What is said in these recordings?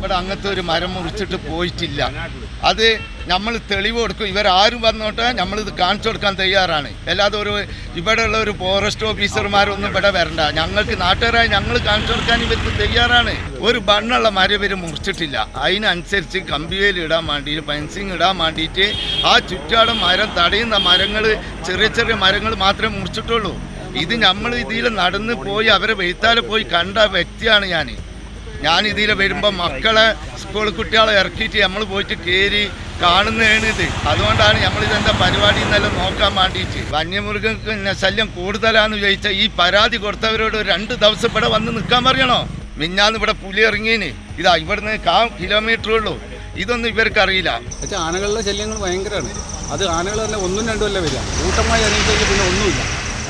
ഇവിടെ അങ്ങനത്തെ ഒരു മരം മുറിച്ചിട്ട് പോയിട്ടില്ല. അത് നമ്മൾ തെളിവ് കൊടുക്കും. ഇവരാരും വന്നോട്ടെ നമ്മൾ ഇത് കാണിച്ചു കൊടുക്കാൻ തയ്യാറാണ്. അല്ലാതെ ഒരു ഇവിടെയുള്ള ഒരു ഫോറസ്റ്റ് ഓഫീസർമാരൊന്നും ഇവിടെ വരണ്ട. ഞങ്ങൾക്ക് നാട്ടുകാരായ ഞങ്ങൾ കാണിച്ചു കൊടുക്കാൻ ഇവർക്ക് തയ്യാറാണ്. ഒരു ബണ്ണുള്ള മരം ഇവർ മുറിച്ചിട്ടില്ല. അതിനനുസരിച്ച് കമ്പിവേൽ ഇടാൻ വേണ്ടിയിട്ട് ഫെൻസിങ് ഇടാൻ വേണ്ടിയിട്ട് ആ ചുറ്റാടം മരം തടയുന്ന മരങ്ങൾ ചെറിയ ചെറിയ മരങ്ങൾ മാത്രമേ മുറിച്ചിട്ടുള്ളൂ. ഇത് നമ്മൾ ഇതിൽ നടന്ന് പോയി അവരെ വെയ്ത്താലെ പോയി കണ്ട വ്യക്തിയാണ് ഞാൻ ഞാൻ വരുമ്പോൾ മക്കളെ സ്കൂൾ കുട്ടികളെ ഇറക്കിയിട്ട് നമ്മൾ പോയിട്ട് കയറി കാണുന്നതാണ് ഇത്. അതുകൊണ്ടാണ് നമ്മൾ ഇതെന്താ പരിപാടി എന്നെല്ലാം നോക്കാൻ വേണ്ടിയിട്ട്. വന്യമൃഗങ്ങൾക്ക് ശല്യം കൂടുതലാന്ന് ചോദിച്ചാൽ ഈ പരാതി കൊടുത്തവരോട് രണ്ട് ദിവസം ഇവിടെ വന്ന് നിൽക്കാൻ പറയണോ? മിഞ്ഞാന്ന് ഇവിടെ പുലി ഇറങ്ങിയേന് ഇതാ ഇവിടുന്ന് കാ കിലോമീറ്റർ ഉള്ളൂ. ഇതൊന്നും ഇവർക്ക് അറിയില്ല ആനകളുടെ ശല്യങ്ങൾ ഭയങ്കരമാണ് അത് ആനകൾ തന്നെ ഒന്നും രണ്ടും അല്ല വരിക. കൂട്ടമായി ഇറങ്ങി പിന്നെ ഒന്നുമില്ല.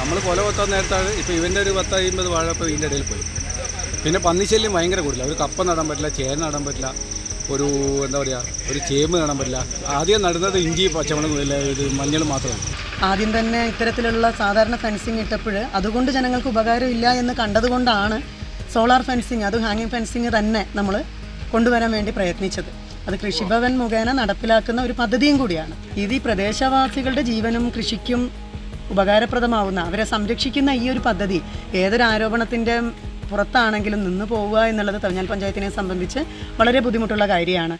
നമ്മൾ കൊല കൊത്താൻ നേരത്താണ് ഇപ്പോൾ ഇവന്റെ ഒരു പത്ത് അയ്യമ്പത് ഇപ്പോൾ ഇതിന്റെ ഇടയിൽ പോയി. പിന്നെ പന്നിശല്യം ഭയങ്കര കൂടുതലാണ് ഒരു കപ്പ നടാൻ പറ്റില്ല ചേന നടാൻ പറ്റില്ല ഒരു എന്താ പറയുക ഒരു ചേമ്പ് നടാൻ പറ്റില്ല. ആദ്യം നടുന്നത് ഇഞ്ചി പച്ചമുളക് ഇത് മഞ്ഞൾ മാത്രമാണ് ആദ്യം തന്നെ ഇത്തരത്തിലുള്ള സാധാരണ ഫെൻസിങ് ഇട്ടപ്പോൾ അതുകൊണ്ട് ജനങ്ങൾക്ക് ഉപകാരമില്ല എന്ന് കണ്ടതുകൊണ്ടാണ് സോളാർ ഫെൻസിങ് അത് ഹാങ്ങിങ് ഫെൻസിങ് തന്നെ നമ്മൾ കൊണ്ടുവരാൻ വേണ്ടി പ്രയത്നിച്ചത്. അത് കൃഷിഭവൻ മുഖേന നടപ്പിലാക്കുന്ന ഒരു പദ്ധതിയും കൂടിയാണ്. ഇത് ഈ പ്രദേശവാസികളുടെ ജീവനും കൃഷിക്കും ഉപകാരപ്രദമാവുന്ന അവരെ സംരക്ഷിക്കുന്ന ഈ ഒരു പദ്ധതി ഏതൊരു ആരോപണത്തിന്റെ പുറത്താണെങ്കിലും നിന്ന് പോവുക എന്നുള്ളത് തമിഴ്നാട് പഞ്ചായത്തിനെ സംബന്ധിച്ച് വളരെ ബുദ്ധിമുട്ടുള്ള കാര്യമാണ്.